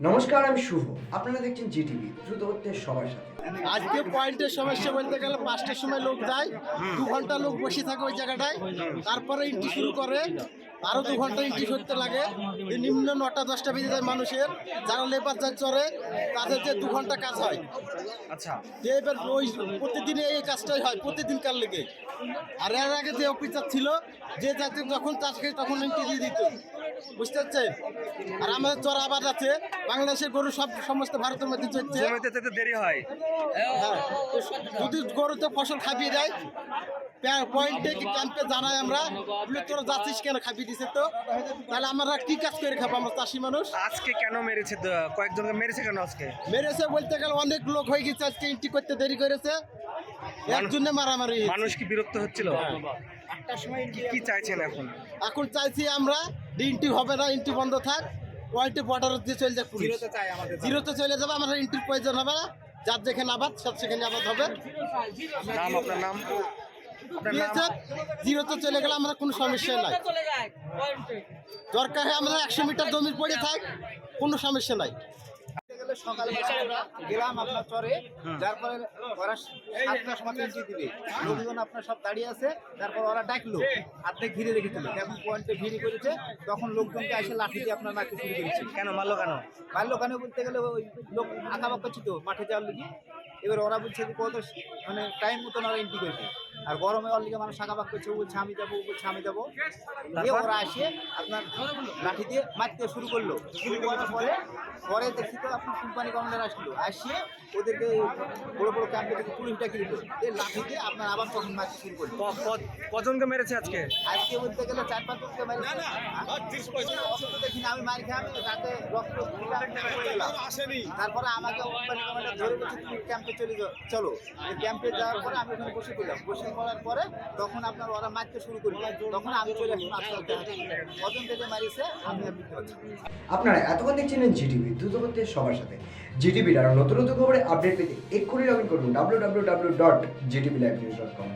নমস্কার আমি শুভ। আপনারা দেখছেন জিটিভি দ্রুত হচ্ছে সবার সাথে। আজকে পয়েন্টের সমস্যা বলতে গেলে পাঁচটার সময় লোক যায় দু ঘণ্টা লোক বসে থাকে ওই জায়গাটায়। তারপরে এন্ট্রি শুরু করে আরও দু ঘণ্টা এন্ট্রি করতে লাগে। নিম্ন নটা দশটা বেজে যায় মানুষের যারা লেবার যায় চড়ে তাদের যে দু ঘণ্টা কাজ হয়। আচ্ছা। যে এবার ওই প্রতিদিনে এই কাজটাই হয় প্রতিদিন কার লেগে। আর এর আগে যে অফিসার ছিল যে যাতে যখন চাষ খেয়ে তখন এন্ট্রি দিয়ে দিত। বুঝতে পারছেন? আর আমাদের চড়া আবাদ আছে বাংলাদেশের গরু সব সমস্ত ভারতের মধ্যে চলছে। জমিতে যেতে দেরি হয়। হ্যাঁ, যদি গরুতে ফসল খাবিয়ে দেয় প্যা- পয়েন্টে ক্যাম্পে জানাই আমরা বলে তোরা যাচ্ছিস কেন খাবিয়ে দিছে তো? তাহলে আমরা কি কাজ করে খাব আমরা চাষি মানুষ? আজকে কেন মেরেছে দ- কয়েকজনকে মেরেছে কেন আজকে? মেরেছে বলতে গেলে অনেক লোক হয়ে গেছে আজকে এন্ট্রি করতে দেরি করেছে। এর জন্য মারামারি মানুষ কি বিরক্ত হচ্ছিল? কি- কি চাইছেন এখন? এখন চাইছি আমরা এন্ট্রি হবে না ইন্ট্রি বন্ধ থাক। কোয়ালিটি বর্ডার দিয়ে চলে যাক পুলিশ। জিরোতে চলে যাবে আমাদের ইন্ট্রির প্রয়োজন হবে না। যার যেখানে আবাদ সব সেখানে আবাদ হবে। নাম আপনার নাম? জিরোতে চলে গেলে আমরা কোনো সমস্যা নাই। দরকার হয় আমরা একশো মিটার জমির পড়ে থাক কোনো সমস্যা নাই। গেলে সকালবেলা আমরা গেলাম আপনার চরে যার পরে ওরা সাতটার সময় এন্ট্রি দিবে। লোকজন আপনার সব দাঁড়িয়ে আছে তারপর ওরা ডাকলো অর্ধেক ঘিরে রেখেছিল যখন পয়েন্টে ভিড় করেছে তখন লোকজনকে এসে লাঠি দিয়ে আপনার মারতে শুরু করেছে। কেন মারলো কেন? বাল্য ওখানে বলতে গেলে ওই লোক আঁকা বাক্কা ছিল মাঠে যাওয়ার লিগে এবার ওরা বলছে যে কত মানে টাইম মতন ওরা এন্ট্রি করেছে আর গরমে ওর লিগে মানুষ আঁকা বাক্কা করছে ও বলছে আমি যাব ও বলছে আমি যাব দিয়ে ওরা আসে আপনার লাঠি দিয়ে মারতে শুরু করল। শুরু করার পরে পরে দেখি তো আপনার কোম্পানি কমান্ডার আসলো। আসিয়ে ওদেরকে বড় বড় ক্যাম্পে থেকে পুলিশ ডাকি দিল। দিয়ে লাঠি দিয়ে আপনার আবার তখন মারতে শুরু করল। কজনকে মেরেছে আজকে? আজকে বলতে গেলে চার পাঁচ জনকে মারি অসুস্থ দেখি না আমি মারি খেয়ে আমি রাতে রক্ত দিলাম, তারপরে আমাকে কোম্পানি কমান্ডার ধরে বলছে তুমি ক্যাম্পে চলে যাও চলো। এই ক্যাম্পে যাওয়ার পরে আমি ওখানে বসে পড়লাম। বসে পড়ার পরে তখন আপনার ওরা মারতে শুরু করবে তখন আমি চলে আসলাম আস্তে আস্তে কজন থেকে মারিছে, আমি আর পারছি আপনারা এতক্ষণ দেখছিলেন জিটিভি, দ্রুত সবার সাথে। জিটিভির আরও নতুন নতুন খবরে আপডেট পেতে এক্ষুনি লগ ইন করুন W W W dot GTV live dot com